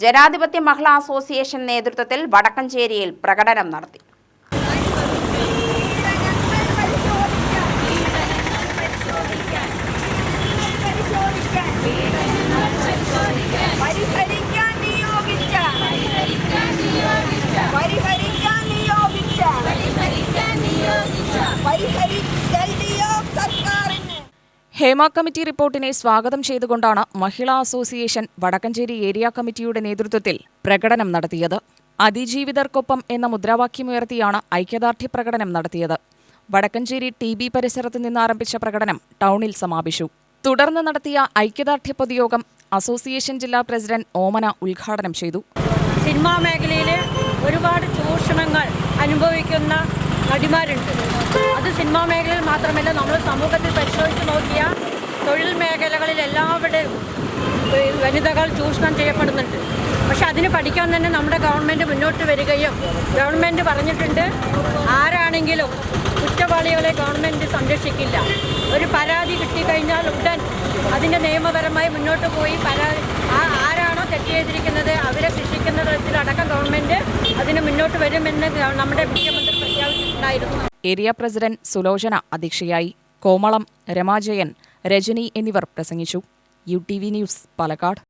ജനാധിപത്യ മഹിളാ അസോസിയേഷൻ നേതൃത്വത്തിൽ വടക്കഞ്ചേരിയിൽ പ്രകടനം നടത്തി. പരിഹരിക്കാൻ നിയോഗിച്ച. പരിഹരിക്കാൻ നിയോഗിച്ച. പരിഹരിക്കാൻ ഹേമ കമ്മിറ്റി റിപ്പോർട്ടിനെ സ്വാഗതം ചെയ്തുകൊണ്ടാണ് മഹിളാ അസോസിയേഷൻ വടക്കഞ്ചേരി ഏരിയ കമ്മിറ്റിയുടെ നേതൃത്വത്തിൽ പ്രകടനം നടത്തിയത്. അതിജീവിതർക്കൊപ്പം എന്ന മുദ്രാവാക്യമുയർത്തിയാണ് ഐക്യദാർഢ്യ പ്രകടനം നടത്തിയത്. വടക്കഞ്ചേരി ടി ബി പരിസരത്ത് നിന്നാരംഭിച്ച പ്രകടനം ടൗണിൽ സമാപിച്ചു. തുടർന്ന് നടത്തിയ ഐക്യദാർഢ്യ പൊതുയോഗം അസോസിയേഷൻ ജില്ലാ പ്രസിഡന്റ് ഓമന ഉദ്ഘാടനം ചെയ്തു. സിനിമാ മേഖലയിൽ ഒരുപാട് ചൂഷണങ്ങൾ അനുഭവിക്കുന്ന നടിമാരുണ്ട്. അത് സിനിമാ മേഖലയിൽ മാത്രമല്ല നമ്മൾ സമൂഹത്തിൽ പരിശോധിച്ച് നോക്കിയ തൊഴിൽ മേഖലകളിൽ എല്ലാവരുടെയും വനിതകൾ ചൂഷണം ചെയ്യപ്പെടുന്നുണ്ട്. പക്ഷെ അതിന് പഠിക്കാൻ തന്നെ നമ്മുടെ ഗവൺമെന്റ് മുന്നോട്ട് വരികയും ഗവൺമെന്റ് പറഞ്ഞിട്ടുണ്ട് ആരാണെങ്കിലും കുറ്റവാളികളെ ഗവൺമെന്റ് സംരക്ഷിക്കില്ല. ഒരു പരാതി കിട്ടിക്കഴിഞ്ഞാൽ ഉടൻ അതിന്റെ നിയമപരമായി മുന്നോട്ട് പോയി മുന്നോട്ട് വരുമെന്ന് നമ്മുടെ മുഖ്യമന്ത്രി പ്രഖ്യാപിച്ചിട്ടുണ്ടായിരുന്നു. ഏരിയ പ്രസിഡന്റ് സുലോചന അധ്യക്ഷയായി കോമളം രമാജയൻ രജനി എന്നിവർ പ്രസംഗിച്ചു. U T V news Palakkad.